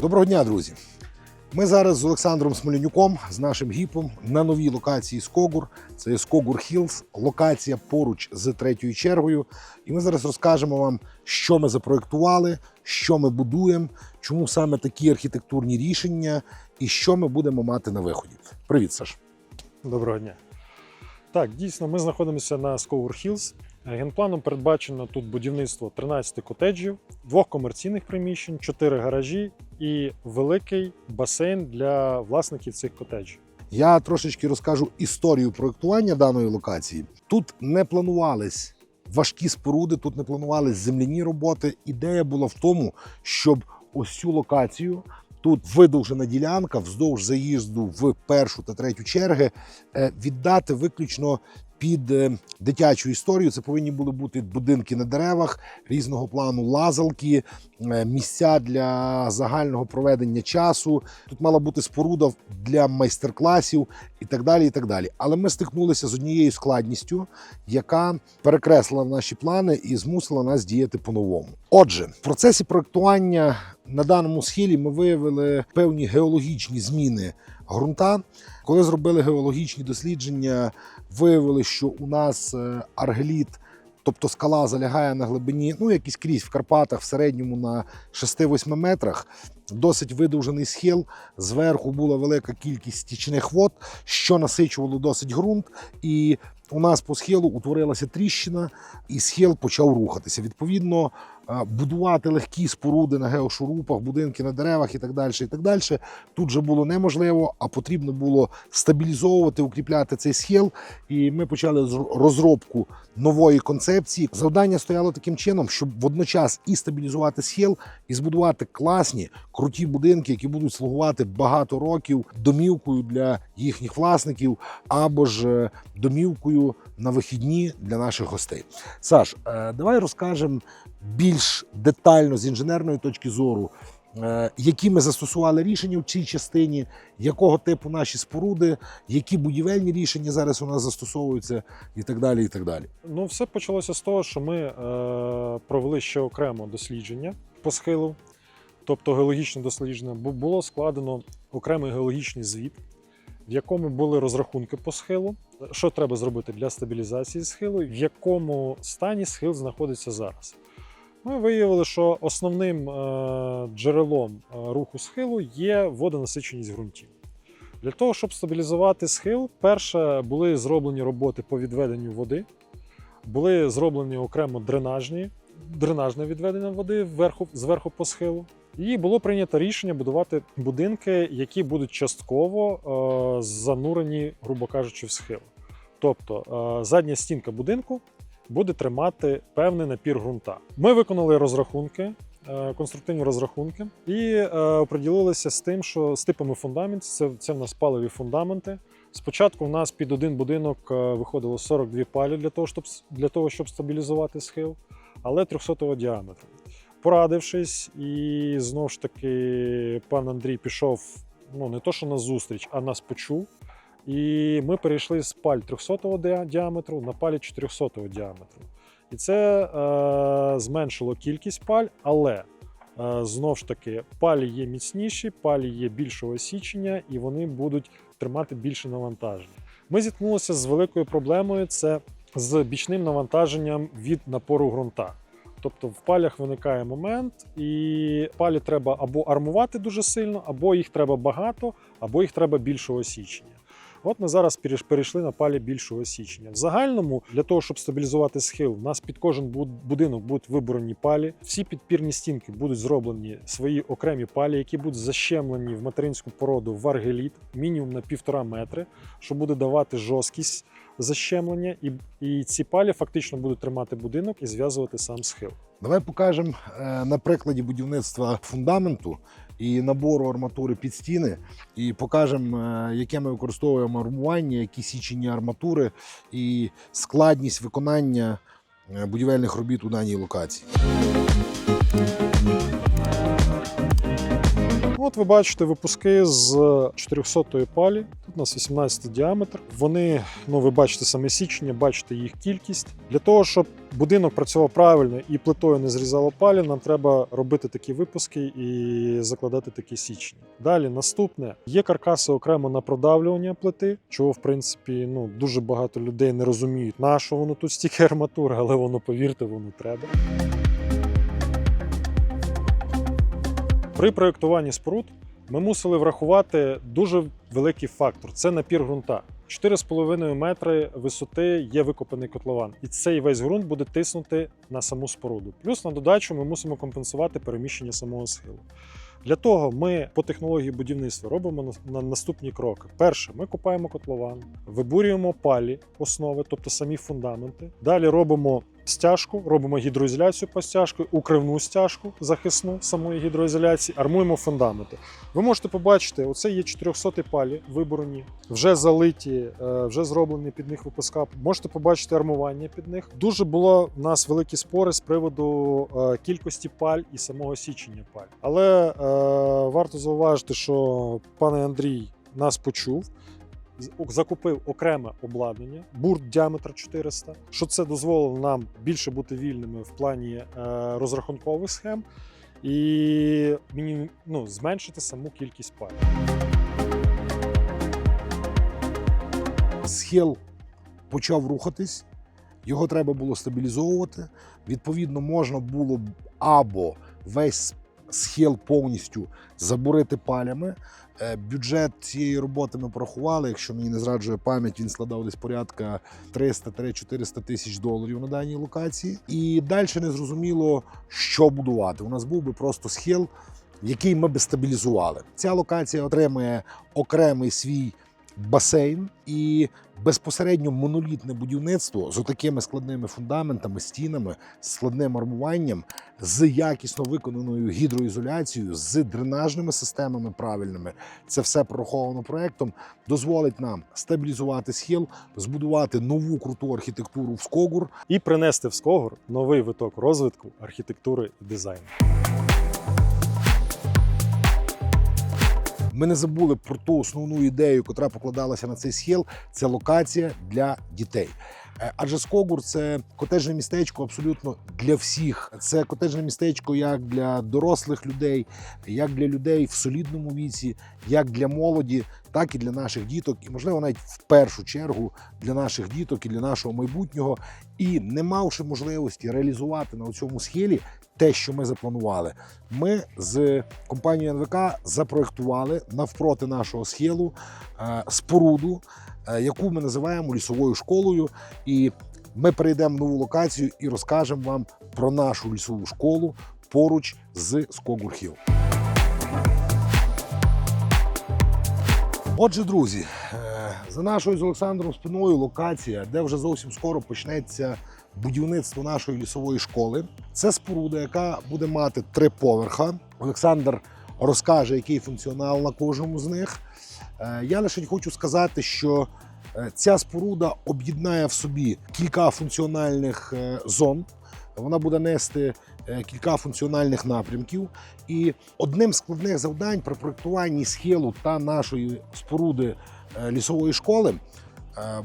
Доброго дня, друзі! Ми зараз з Олександром Смолянюком, з нашим гіпом на новій локації Скогур. Це Скогур Хілс, локація поруч з третьою чергою. І ми зараз розкажемо вам, що ми запроектували, що ми будуємо, чому саме такі архітектурні рішення і що ми будемо мати на виході. Привіт, Саш. Доброго дня. Так, дійсно, ми знаходимося на Scour Hills. Генпланом передбачено тут будівництво 13 котеджів, двох комерційних приміщень, 4 гаражі і великий басейн для власників цих котеджів. Я трошечки розкажу історію проектування даної локації. Тут не планувались важкі споруди, тут не планувались земляні роботи. Ідея була в тому, щоб ось цю локацію. Тут видовжена ділянка вздовж заїзду в першу та третю черги е, віддати виключно під е, дитячу історію. Це повинні були бути будинки на деревах різного плану, лазалки, е, місця для загального проведення часу. Тут мала бути споруда для майстер-класів і так далі. і так далі. Але ми стикнулися з однією складністю, яка перекреслила наші плани і змусила нас діяти по-новому. Отже, в процесі проектування на даному схилі ми виявили певні геологічні зміни ґрунта. Коли зробили геологічні дослідження, виявили, що у нас е, аргеліт, тобто скала залягає на глибині, ну якийсь крізь в Карпатах в середньому на 6-8 метрах. Досить видовжений схил. Зверху була велика кількість стічних вод, що насичувало досить ґрунт. І у нас по схилу утворилася тріщина, і схил почав рухатися. Відповідно, будувати легкі споруди на геошурупах, будинки на деревах і так далі. І так далі. Тут же було неможливо, а потрібно було стабілізовувати, укріпляти цей схил. І ми почали розробку нової концепції. Завдання стояло таким чином, щоб водночас і стабілізувати схил, і збудувати класні, круті будинки, які будуть слугувати багато років домівкою для їхніх власників, або ж е, домівкою на вихідні для наших гостей. Саш, е, давай розкажемо більш детально з інженерної точки зору. е, Які ми застосували рішення в цій частині, якого типу наші споруди, які будівельні рішення зараз у нас застосовуються, і так далі. і так далі. Ну, все почалося з того, що ми е, провели ще окремо дослідження по схилу, тобто геологічне дослідження. Бу- Було складено окремий геологічний звіт, в якому були розрахунки по схилу, що треба зробити для стабілізації схилу, в якому стані схил знаходиться зараз. Ми виявили, що основним е, джерелом е, руху схилу є водонасиченість ґрунтів. Для того, щоб стабілізувати схил, перше були зроблені роботи по відведенню води, були зроблені окремо дренажні, дренажне відведення води вверху, зверху по схилу. І було прийнято рішення будувати будинки, які будуть частково е, занурені, грубо кажучи, в схил. Тобто е, задня стінка будинку буде тримати певний напір ґрунта. Ми виконали розрахунки, е, конструктивні розрахунки, і е, оприділилися з тим, що з типами фундаментів це, це в нас палеві фундаменти. Спочатку в нас під один будинок е, виходило 42 палі для того, щоб, для того, щоб стабілізувати схил, але 300 діаметру. Порадившись, і знову ж таки пан Андрій пішов ну не то, що на зустріч, а нас почув. І ми перейшли з паль 300 діа- діаметру на палі 400 діаметру. І це е, зменшило кількість паль, але е, знов ж таки палі є міцніші, палі є більшого січення, і вони будуть тримати більше навантаження. Ми зіткнулися з великою проблемою: це з бічним навантаженням від напору ґрунта. Тобто в палях виникає момент, і палі треба або армувати дуже сильно, або їх треба багато, або їх треба більшого січення. От ми зараз перейшли на палі більшого січення. В загальному, для того, щоб стабілізувати схил, у нас під кожен будинок будуть виборені палі. Всі підпірні стінки будуть зроблені свої окремі палі, які будуть защемлені в материнську породу в аргеліт мінімум на півтора метри, що буде давати жорсткість защемлення, і, і ці палі фактично будуть тримати будинок і зв'язувати сам схил. Давай покажемо е, на прикладі будівництва фундаменту і набору арматури під стіни, і покажемо, е, яке ми використовуємо армування, які січені арматури і складність виконання е, будівельних робіт у даній локації. От ви бачите випуски з 400-ї палі. Тут у нас 18 діаметр. Вони, ну ви бачите саме січення, бачите їх кількість. Для того, щоб будинок працював правильно і плитою не зрізало палі, нам треба робити такі випуски і закладати такі січні. Далі наступне є каркаси окремо на продавлювання плити, чого в принципі ну дуже багато людей не розуміють, на що воно тут стільки арматури, але воно повірте, воно треба. При проєктуванні споруд ми мусили врахувати дуже великий фактор це напір ґрунта. 4,5 метри висоти є викопаний котлован, і цей весь ґрунт буде тиснути на саму споруду. Плюс на додачу ми мусимо компенсувати переміщення самого схилу. Для того ми по технології будівництва робимо на- на наступні кроки. Перше, ми копаємо котлован, вибурюємо палі основи, тобто самі фундаменти. Далі робимо стяжку, робимо гідроізоляцію по стяжку, укривну стяжку захисну самої гідроізоляції, армуємо фундаменти. Ви можете побачити, оце є 400 палі виборені, вже залиті, е, вже зроблені під них випуска. Можете побачити армування під них. Дуже було в нас великі спори з приводу е, кількості паль і самого січення паль. Але е, варто зауважити, що пан Андрій нас почув. Закупив окреме обладнання, бурт діаметр 400, що це дозволило нам більше бути вільними в плані е, розрахункових схем і ну, зменшити саму кількість паль. Схил почав рухатись, його треба було стабілізовувати. Відповідно, можна було б або весь схил повністю забурити палями. Е, Бюджет цієї роботи ми порахували. Якщо мені не зраджує пам'ять, він складав десь порядка 300-400 тисяч доларів на даній локації. І далі не зрозуміло, що будувати. У нас був би просто схил, який ми би стабілізували. Ця локація отримує окремий свій басейн і безпосередньо монолітне будівництво з такими складними фундаментами, стінами, складним армуванням, з якісно виконаною гідроізоляцією, з дренажними системами правильними. Це все прораховано проектом. Дозволить нам стабілізувати схил, збудувати нову круту архітектуру в Скогур. І принести в Скогор новий виток розвитку архітектури і дизайну. Ми не забули про ту основну ідею, яка покладалася на цей схил. Це локація для дітей. Е, Адже Скогур це котеджне містечко абсолютно для всіх. Це котеджне містечко як для дорослих людей, як для людей в солідному віці, як для молоді, так і для наших діток, і можливо навіть в першу чергу для наших діток і для нашого майбутнього. І не мавши можливості реалізувати на цьому схилі те, що ми запланували, ми з компанією НВК запроектували навпроти нашого схилу е, споруду, е, яку ми називаємо лісовою школою. І ми перейдемо в нову локацію і розкажемо вам про нашу лісову школу поруч з Скогурхіл. Отже, друзі, е, за нашою з Олександром спиною локація, де вже зовсім скоро почнеться будівництво нашої лісової школи. Це споруда, яка буде мати три поверха. Олександр розкаже, який функціонал на кожному з них. Е, Я лише хочу сказати, що е, ця споруда об'єднає в собі кілька функціональних е, зон. Вона буде нести кілька функціональних напрямків. І одним з складних завдань при проєктуванні схилу та нашої споруди лісової школи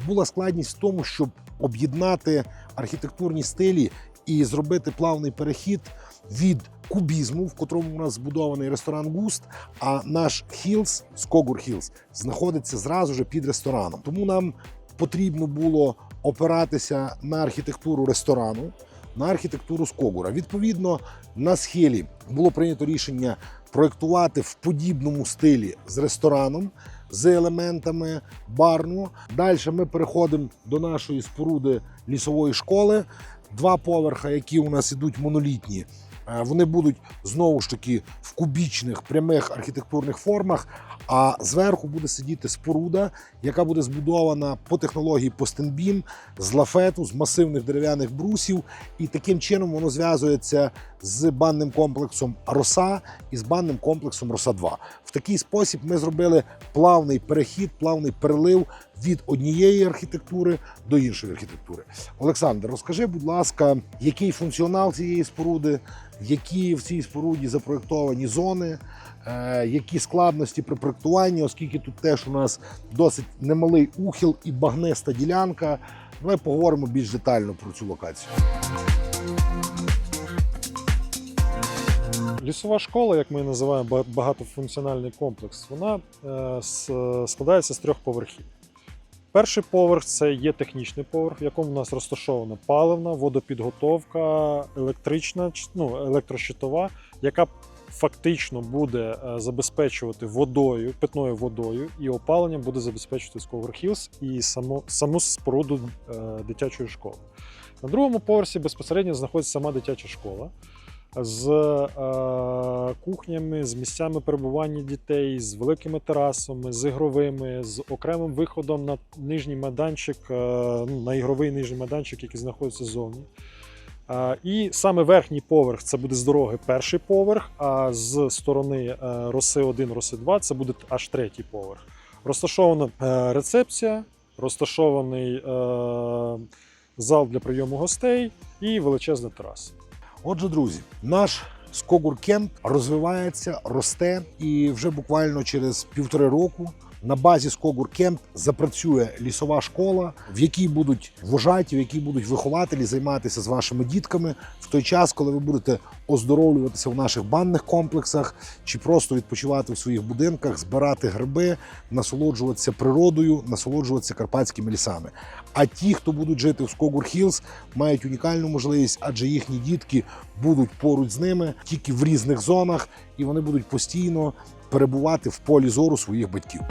була складність в тому, щоб об'єднати архітектурні стилі і зробити плавний перехід від кубізму, в котрому у нас збудований ресторан Густ, а наш Хілс, Скогур Хілс, знаходиться зразу ж під рестораном. Тому нам потрібно було опиратися на архітектуру ресторану, на архітектуру Скогура. Відповідно, на схилі було прийнято рішення проєктувати в подібному стилі з рестораном, з елементами барну. Далі ми переходимо до нашої споруди лісової школи. Два поверха, які у нас ідуть монолітні. Е, Вони будуть знову ж таки в кубічних прямих архітектурних формах. А зверху буде сидіти споруда, яка буде збудована по технології постенбім з лафету, з масивних дерев'яних брусів, і таким чином воно зв'язується з банним комплексом Роса і з банним комплексом Роса 2 В такий спосіб ми зробили плавний перехід, плавний перелив від однієї архітектури до іншої архітектури. Олександр, розкажи, будь ласка, який функціонал цієї споруди, які в цій споруді запроєктовані зони, е, які складності при проєктуванні, оскільки тут теж у нас досить немалий ухил і багниста ділянка. Давай поговоримо більш детально про цю локацію. Лісова школа, як ми її називаємо багатофункціональний комплекс, вона е, складається з трьох поверхів. Перший поверх це є технічний поверх, в якому в нас розташована паливна, водопідготовка, електрична, ну, електрощитова, яка фактично буде е, забезпечувати водою, питною водою, і опаленням буде забезпечувати Hills і саму, саму споруду е, дитячої школи. На другому поверсі безпосередньо знаходиться сама дитяча школа з е, кухнями, з місцями перебування дітей, з великими терасами, з ігровими, з окремим виходом на нижній майданчик, е, ну, на ігровий нижній майданчик, який знаходиться ззовні. Е, І саме верхній поверх це буде з дороги перший поверх, а з сторони роси 1, роси 2 це буде аж третій поверх. Розташована рецепція, розташований зал для прийому гостей і величезна тераса. Отже, друзі, наш Скогур Кемп розвивається, росте, і вже буквально через півтори року на базі Скогур Кемп запрацює лісова школа, в якій будуть вожаті, в якій будуть вихователі займатися з вашими дітками в той час, коли ви будете оздоровлюватися в наших банних комплексах чи просто відпочивати в своїх будинках, збирати гриби, насолоджуватися природою, насолоджуватися карпатськими лісами. А ті, хто будуть жити в Скогур Хілз, мають унікальну можливість, адже їхні дітки будуть поруч з ними тільки в різних зонах, і вони будуть постійно перебувати в полі зору своїх батьків.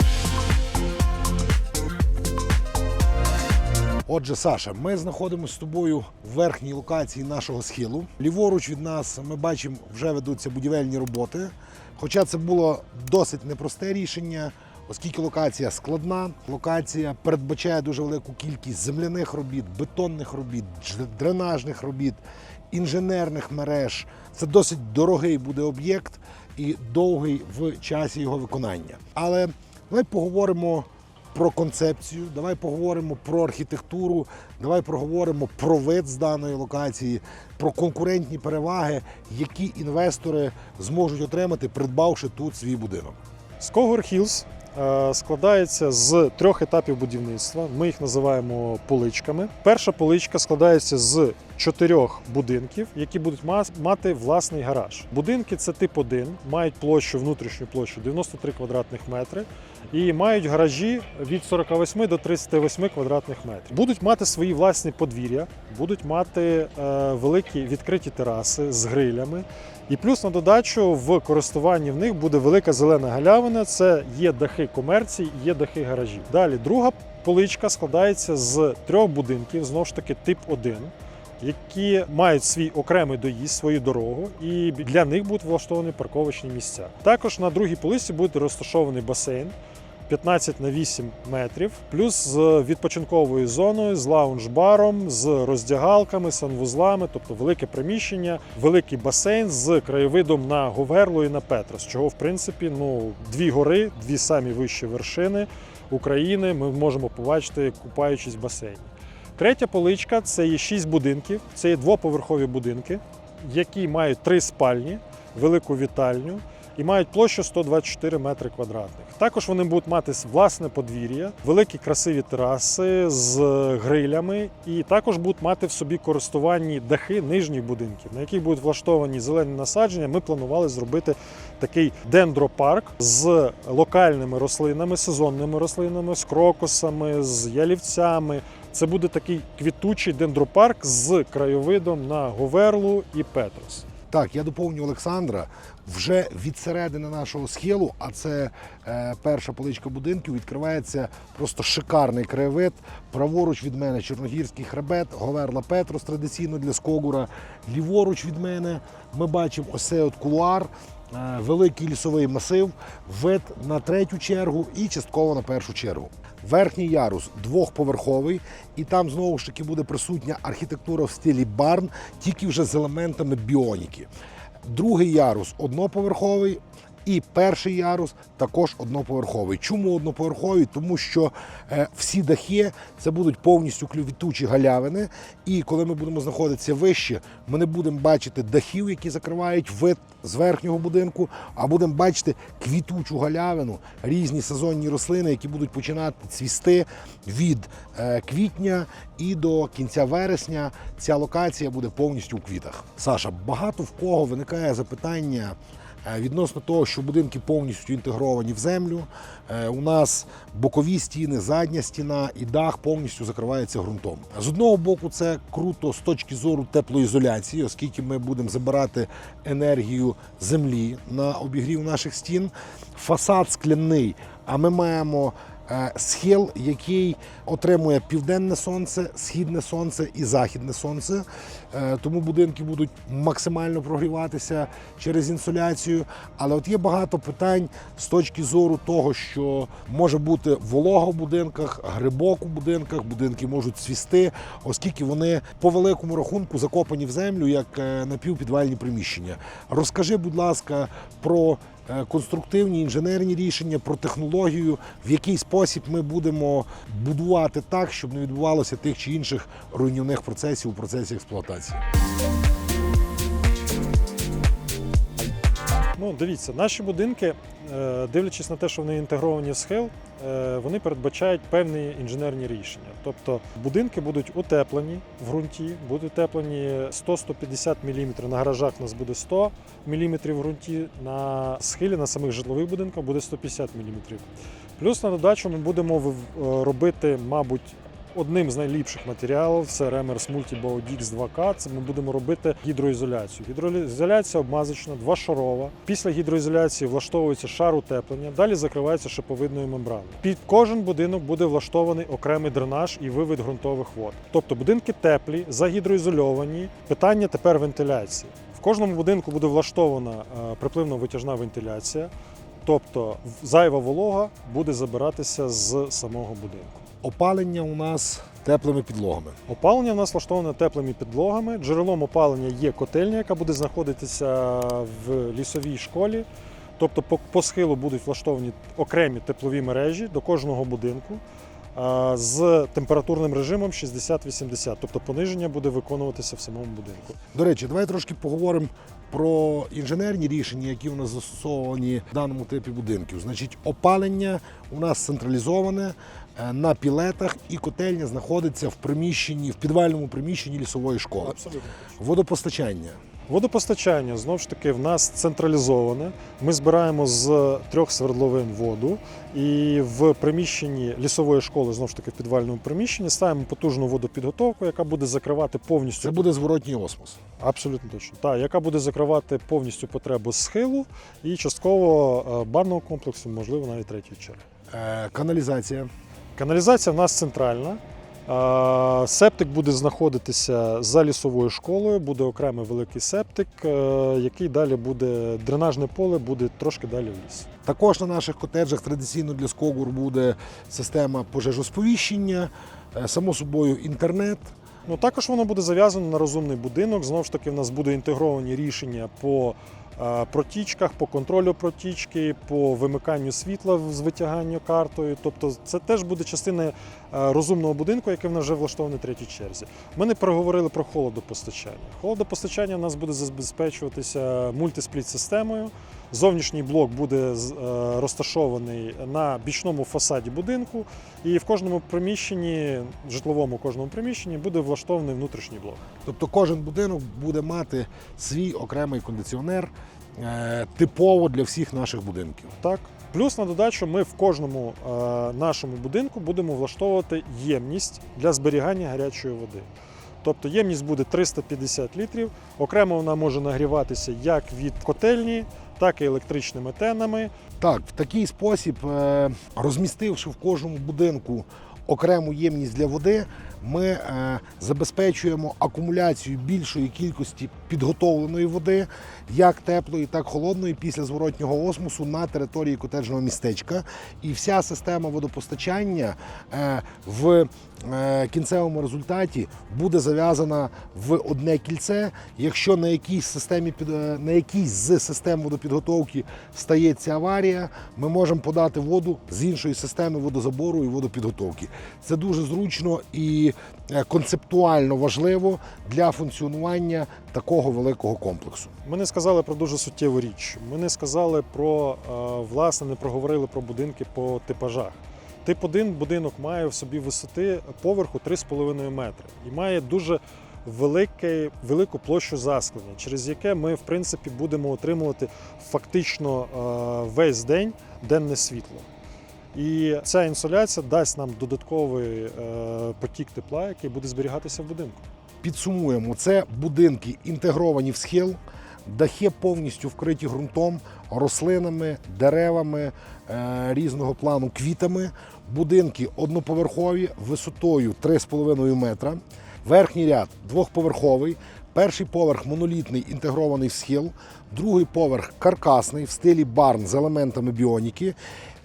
Отже, Саша, ми знаходимося з тобою в верхній локації нашого схилу. Ліворуч від нас ми бачимо, вже ведуться будівельні роботи. Хоча це було досить непросте рішення, оскільки локація складна, локація передбачає дуже велику кількість земляних робіт, бетонних робіт, дренажних робіт, інженерних мереж. Це досить дорогий буде об'єкт і довгий в часі його виконання. Але давай поговоримо про концепцію, давай поговоримо про архітектуру, давай поговоримо про вид з даної локації, про конкурентні переваги, які інвестори зможуть отримати, придбавши тут свій будинок. Скогор Хілс складається з трьох етапів будівництва. Ми їх називаємо поличками. Перша поличка складається з чотирьох будинків, які будуть мати власний гараж. Будинки це тип 1, мають площу, внутрішню площу 93 квадратних метри. І мають гаражі від 48 до 38 квадратних метрів. Будуть мати свої власні подвір'я, будуть мати е, великі відкриті тераси з грилями, і плюс на додачу в користуванні в них буде велика зелена галявина. Це є дахи комерції, є дахи гаражів. Далі друга поличка складається з трьох будинків, знову ж таки, тип 1, які мають свій окремий доїзд, свою дорогу, і для них будуть влаштовані парковочні місця. Також на другій полиці буде розташований басейн. 15 на 8 метрів, плюс з відпочинковою зоною, з лаунж-баром, з роздягалками, санвузлами, тобто велике приміщення, великий басейн з краєвидом на Говерлу і на Петрос, чого в принципі ну дві гори, дві самі вищі вершини України. Ми можемо побачити, купаючись в басейні. Третя поличка це є шість будинків. Це є двоповерхові будинки, які мають три спальні, велику вітальню і мають площу 124 метри квадратних. Також вони будуть мати власне подвір'я, великі красиві тераси з грилями, і також будуть мати в собі користуванні дахи нижніх будинків, на яких будуть влаштовані зелені насадження. Ми планували зробити такий дендропарк з локальними рослинами, сезонними рослинами, з крокусами, з ялівцями. Це буде такий квітучий дендропарк з краєвидом на Говерлу і Петрос. Так, я доповню Олександра. Вже від середини нашого схилу, а це е, перша поличка будинків, відкривається просто шикарний краєвид. Праворуч від мене Чорногірський хребет, Говерла Петрос традиційно для Скогура. Ліворуч від мене ми бачимо ось цей от кулуар, великий лісовий масив, вид на третю чергу і частково на першу чергу. Верхній ярус двохповерховий, і там знову ж таки буде присутня архітектура в стилі барн, тільки вже з елементами біоніки. Другий ярус одноповерховий, І перший ярус також одноповерховий. Чому одноповерховий? Тому що е, всі дахи це будуть повністю квітучі галявини. І коли ми будемо знаходитися вище, ми не будемо бачити дахів, які закривають вид з верхнього будинку, а будемо бачити квітучу галявину, різні сезонні рослини, які будуть починати цвісти від е, квітня і до кінця вересня. Ця локація буде повністю у квітах. Саша, багато в кого виникає запитання. Е, Відносно того, що будинки повністю інтегровані в землю, Е, у нас бокові стіни, задня стіна і дах повністю закривається ґрунтом. З одного боку, це круто з точки зору теплоізоляції, оскільки ми будемо забирати енергію землі на обігрів наших стін. Фасад скляний, а ми маємо схил, який отримує південне сонце, східне сонце і західне сонце. Е, Тому будинки будуть максимально прогріватися через інсоляцію. Але от є багато питань з точки зору того, що може бути волога в будинках, грибок у будинках, будинки можуть цвісти, оскільки вони по великому рахунку закопані в землю як е, напівпідвальні приміщення. Розкажи, будь ласка, про е, конструктивні інженерні рішення, про технологію, в який спосіб ми будемо будувати так, щоб не відбувалося тих чи інших руйнівних процесів у процесі експлуатації. Ну, дивіться, наші будинки, е, дивлячись на те, що вони інтегровані в схил, е, вони передбачають певні інженерні рішення. Тобто будинки будуть утеплені в ґрунті, будуть утеплені 100-150 мм. На гаражах у нас буде 100 мм в ґрунті, на схилі на самих житлових будинках буде 150 мм. Плюс на додачу ми будемо робити, мабуть, Одним з найліпших матеріалів це Remers Multibow Dix 2K. Це ми будемо робити гідроізоляцію. Гідроізоляція обмазочна, двошарова. Після гідроізоляції влаштовується шар утеплення, далі закривається шиповидною мембраною. Під кожен будинок буде влаштований окремий дренаж і вивід ґрунтових вод. Тобто будинки теплі, загідроізольовані. Питання тепер вентиляції. В кожному будинку буде влаштована е, припливно-витяжна вентиляція. Тобто зайва волога буде забиратися з самого будинку. Опалення у нас теплими підлогами. Опалення в нас влаштоване теплими підлогами. Джерелом опалення є котельня, яка буде знаходитися в лісовій школі. Тобто по, схилу будуть влаштовані окремі теплові мережі до кожного будинку а, з температурним режимом 60-80. Тобто пониження буде виконуватися в самому будинку. До речі, давай трошки поговоримо про інженерні рішення, які у нас застосовані в даному типі будинків. Значить, опалення у нас централізоване е, на пілетах, і котельня знаходиться в приміщенні, в підвальному приміщенні лісової школи. Абсолютно. Водопостачання. Водопостачання знову ж таки в нас централізоване. Ми збираємо з трьох свердловин воду, і в приміщенні лісової школи, знову ж таки, в підвальному приміщенні, ставимо потужну водопідготовку, яка буде закривати повністю Це буде зворотній осмос. абсолютно точно. Так, яка буде закривати повністю потребу схилу і частково е, банного комплексу, можливо, навіть третьої черги. Е, Каналізація. Каналізація в нас центральна. Септик буде знаходитися за лісовою школою, буде окремий великий септик, е, який далі буде дренажне поле, буде трошки далі в ліс. Також на наших котеджах традиційно для Скогур буде система пожежосповіщення, е, само собою інтернет. Ну також воно буде зав'язано на розумний будинок. Знову ж таки, в нас буде інтегровані рішення по протічках, по контролю протічки, по вимиканню світла з витяганню картою. Тобто, це теж буде частина е, розумного будинку, який в нас вже влаштований в третій черзі. Ми не проговорили про холодопостачання. Холодопостачання у нас буде забезпечуватися мультиспліт-системою. Зовнішній блок буде е, розташований на бічному фасаді будинку, і в кожному приміщенні, житловому кожному приміщенні буде влаштований внутрішній блок. Тобто кожен будинок буде мати свій окремий кондиціонер е, типово для всіх наших будинків. Так. Плюс на додачу ми в кожному е, нашому будинку будемо влаштовувати ємність для зберігання гарячої води. Тобто ємність буде 350 літрів. Окремо вона може нагріватися як від котельні, так і електричними тенами. Так, в такий спосіб, е, розмістивши в кожному будинку окрему ємність для води, Ми е, забезпечуємо акумуляцію більшої кількості підготовленої води, як теплої, так холодної, після зворотнього осмосу на території котеджного містечка. І вся система водопостачання е, в е, кінцевому результаті буде зав'язана в одне кільце. Якщо на якійсь системі під на якійсь з систем водопідготовки стається аварія, ми можемо подати воду з іншої системи водозабору і водопідготовки. Це дуже зручно і концептуально важливо для функціонування такого великого комплексу. Ми не сказали про дуже суттєву річ. Ми не сказали про е, власне, не проговорили про будинки по типажах. Тип 1 будинок має в собі висоти поверху 3,5 метри і має дуже велике, велику площу засклення, через яке ми в принципі будемо отримувати фактично е, весь день денне світло. І ця інсоляція дасть нам додатковий е, потік тепла, який буде зберігатися в будинку. Підсумуємо, це будинки інтегровані в схил, дахи повністю вкриті ґрунтом, рослинами, деревами е, різного плану, квітами. Будинки одноповерхові висотою 3,5 метра. Верхній ряд двохповерховий. Перший поверх монолітний інтегрований в схил, другий поверх каркасний в стилі барн з елементами біоніки.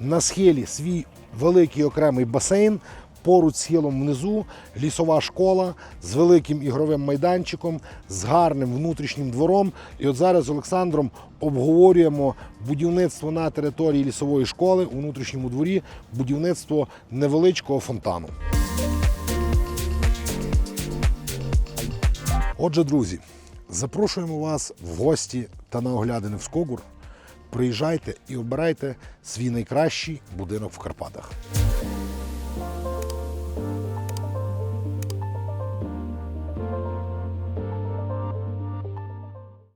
На схилі свій великий окремий басейн, Поруч з схилом внизу лісова школа з великим ігровим майданчиком, з гарним внутрішнім двором. І от зараз з Олександром обговорюємо будівництво на території лісової школи у внутрішньому дворі, будівництво невеличкого фонтану. Отже, друзі, запрошуємо вас в гості та на оглядини в Скогур. Приїжджайте і обирайте свій найкращий будинок в Карпатах.